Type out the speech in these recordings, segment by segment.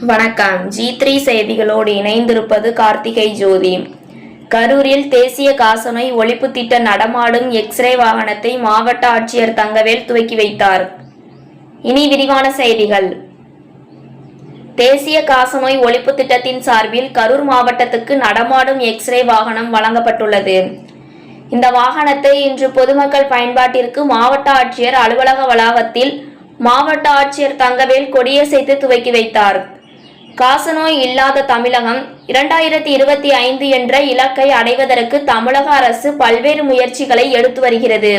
வணக்கம். G three செய்திகளோடு இணைந்திருப்பது கார்த்திகை ஜோதி. கரூரில் தேசிய காசநோய் ஒழிப்பு திட்ட நடமாடும் எக்ஸ்ரே வாகனத்தை மாவட்ட ஆட்சியர் தங்கவேல் துவக்கி வைத்தார். இனி விரிவான செய்திகள். தேசிய காசநோய் ஒழிப்பு திட்டத்தின் சார்பில் கரூர் மாவட்டத்துக்கு நடமாடும் எக்ஸ்ரே வாகனம் வழங்கப்பட்டுள்ளது. இந்த வாகனத்தை இன்று பொதுமக்கள் பயன்பாட்டிற்கு மாவட்ட ஆட்சியர் அலுவலக வளாகத்தில் மாவட்ட ஆட்சியர் தங்கவேல் கொடியசைத்து துவக்கி வைத்தார். காசநோய் இல்லாத தமிழகம் இரண்டாயிரத்தி இருபத்தி ஐந்து என்ற இலக்கை அடைவதற்கு தமிழக அரசு பல்வேறு முயற்சிகளை எடுத்து வருகிறது.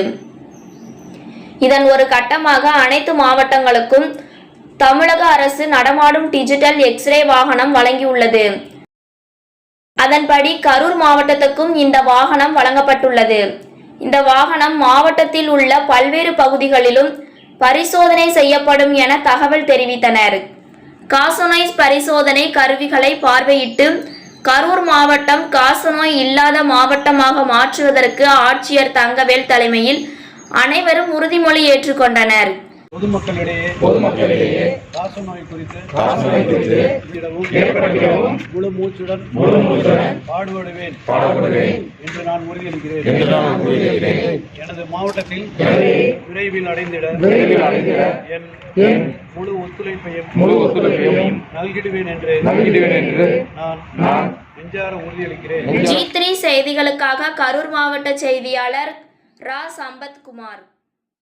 இதன் ஒரு கட்டமாக அனைத்து மாவட்டங்களுக்கும் தமிழக அரசு நடமாடும் டிஜிட்டல் எக்ஸ்ரே வாகனம் வழங்கியுள்ளது. அதன்படி கரூர் மாவட்டத்துக்கும் இந்த வாகனம் வழங்கப்பட்டுள்ளது. இந்த வாகனம் மாவட்டத்தில் உள்ள பல்வேறு பகுதிகளிலும் பரிசோதனை செய்யப்படும் என தகவல் தெரிவித்தனர். காசநோய் பரிசோதனை கருவிகளை பார்வையிட்டு கரூர் மாவட்டம் காசநோய் இல்லாத மாவட்டமாக மாற்றுவதற்கு ஆட்சியர் தங்கவேல் தலைமையில் அனைவரும் உறுதிமொழி ஏற்றுக்கொண்டனர். பொதுமக்களிடையே பொதுமக்களிடையே காசநோய் குறித்து காசநோய் குறித்து முழு மூச்சுடன் முழு மூச்சுடன் பாடுபடுவேன். பாடுபடுவேன். நான் உறுதியளிக்கிறேன் என்று நான் உறுதியளிக்கிறேன் எனது மாவட்டத்தில் விரைவில் அடைந்திட என் முழு ஒத்துழைப்பையும் முழு ஒத்துழைப்பையும் நல்கிடுவேன் என்று நல்கிடுவேன் என்று நான் நான் நெஞ்சார உறுதியளிக்கிறேன். ஜி த்ரீ செய்திகளுக்காக கரூர் மாவட்ட செய்தியாளர் ரா சம்பத்குமார்